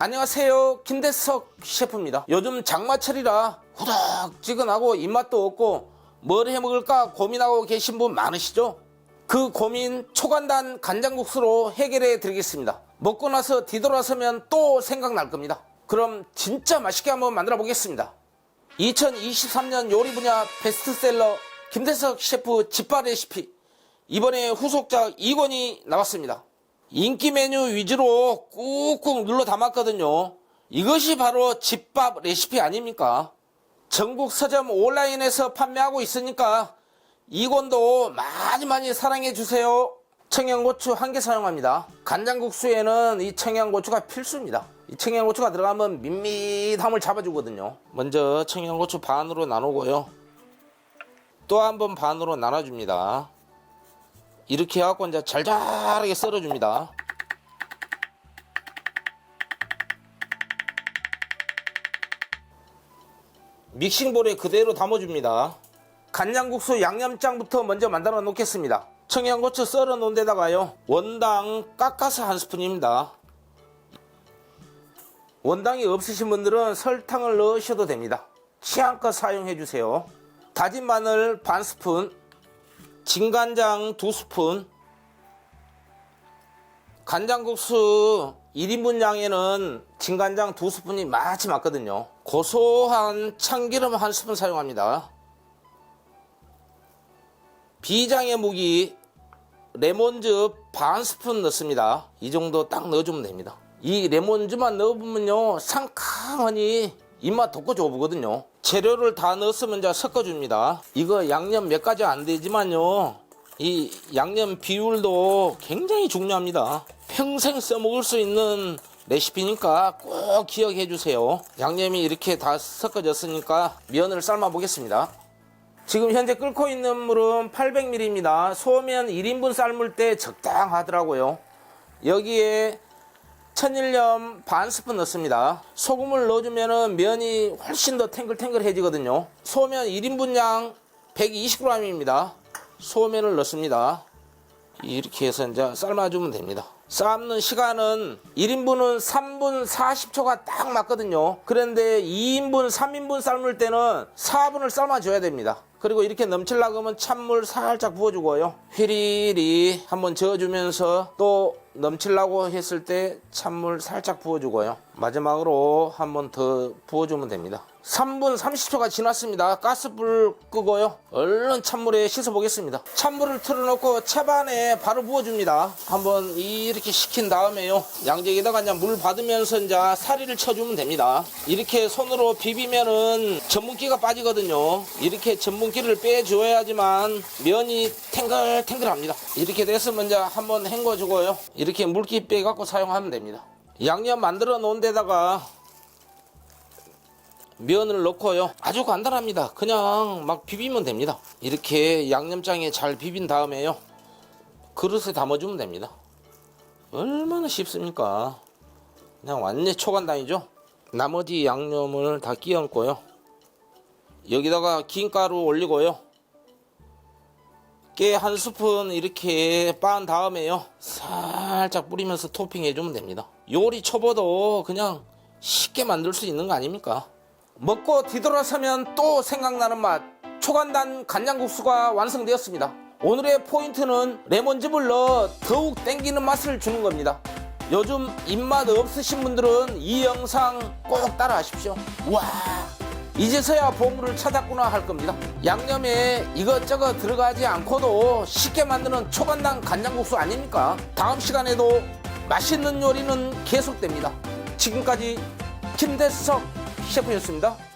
안녕하세요. 김대석 셰프입니다. 요즘 장마철이라 후덕지근하고 입맛도 없고 뭘 해먹을까 고민하고 계신 분 많으시죠? 그 고민 초간단 간장국수로 해결해 드리겠습니다. 먹고 나서 뒤돌아서면 또 생각날 겁니다. 그럼 진짜 맛있게 한번 만들어 보겠습니다. 2023년 요리 분야 베스트셀러 김대석 셰프 집밥 레시피. 이번에 후속작 2권이 나왔습니다 인기 메뉴 위주로 꾹꾹 눌러 담았거든요. 이것이 바로 집밥 레시피 아닙니까? 전국 서점 온라인에서 판매하고 있으니까 이 권도 많이 많이 사랑해 주세요. 청양고추 한 개 사용합니다. 간장국수에는 이 청양고추가 필수입니다. 이 청양고추가 들어가면 밋밋함을 잡아주거든요. 먼저 청양고추 반으로 나누고요. 또 한 번 반으로 나눠줍니다. 이렇게 해갖고 이제 잘잘하게 썰어줍니다. 믹싱볼에 그대로 담아줍니다. 간장국수 양념장부터 먼저 만들어 놓겠습니다. 청양고추 썰어 놓은 데다가요. 원당 깎아서 한 스푼입니다. 원당이 없으신 분들은 설탕을 넣으셔도 됩니다. 취향껏 사용해 주세요. 다진 마늘 반 스푼, 진간장 두 스푼 간장국수 1인분 양에는 진간장 두 스푼이 마치 맞거든요. 고소한 참기름 한 스푼 사용합니다. 비장의 무기 레몬즙 반 스푼 넣습니다. 이 정도 딱 넣어주면 됩니다. 이 레몬즙만 넣으면요 상큼하니 입맛 돋고 좋거든요 재료를 다 넣었으면 이제 섞어줍니다. 이거 양념 몇 가지 안 되지만요. 이 양념 비율도 굉장히 중요합니다. 평생 써먹을 수 있는 레시피니까 꼭 기억해 주세요. 양념이 이렇게 다 섞어졌으니까 면을 삶아 보겠습니다. 지금 현재 끓고 있는 물은 800ml입니다. 소면 1인분 삶을 때 적당하더라고요. 여기에 천일염 반 스푼 넣습니다. 소금을 넣어주면 면이 훨씬 더 탱글탱글해지거든요. 소면 1인분 양 120g입니다. 소면을 넣습니다. 이렇게 해서 이제 삶아주면 됩니다. 삶는 시간은 1인분은 3분 40초가 딱 맞거든요. 그런데 2인분, 3인분 삶을 때는 4분을 삶아줘야 됩니다. 그리고 이렇게 넘칠라고 하면 찬물 살짝 부어주고요. 휘리리 한번 저어주면서 또 넘칠라고 했을 때 찬물 살짝 부어주고요. 마지막으로 한 번 더 부어주면 됩니다. 3분 30초가 지났습니다. 가스불 끄고요. 얼른 찬물에 씻어 보겠습니다. 찬물을 틀어놓고 채반에 바로 부어줍니다. 한번 이렇게 식힌 다음에요. 양재기다가 이제 물 받으면서 이제 사리를 쳐주면 됩니다. 이렇게 손으로 비비면은 전분기가 빠지거든요. 이렇게 전분기를 빼줘야지만 면이 탱글탱글합니다. 이렇게 됐으면 이제 한번 헹궈주고요. 이렇게 물기 빼갖고 사용하면 됩니다. 양념 만들어 놓은 데다가 면을 넣고요. 아주 간단합니다. 그냥 막 비비면 됩니다. 이렇게 양념장에 잘 비빈 다음에요. 그릇에 담아주면 됩니다. 얼마나 쉽습니까? 그냥 완전 초간단이죠. 나머지 양념을 다 끼얹고요. 여기다가 김가루 올리고요. 깨 한 스푼 이렇게 빻은 다음에요. 살짝 뿌리면서 토핑해주면 됩니다. 요리 초보도 그냥 쉽게 만들 수 있는 거 아닙니까? 먹고 뒤돌아서면 또 생각나는 맛. 초간단 간장국수가 완성되었습니다. 오늘의 포인트는 레몬즙을 넣어 더욱 땡기는 맛을 주는 겁니다. 요즘 입맛 없으신 분들은 이 영상 꼭 따라 하십시오. 와 이제서야 보물을 찾았구나 할 겁니다. 양념에 이것저것 들어가지 않고도 쉽게 만드는 초간단 간장국수 아닙니까? 다음 시간에도 맛있는 요리는 계속됩니다 지금까지 김대석 셰프였습니다.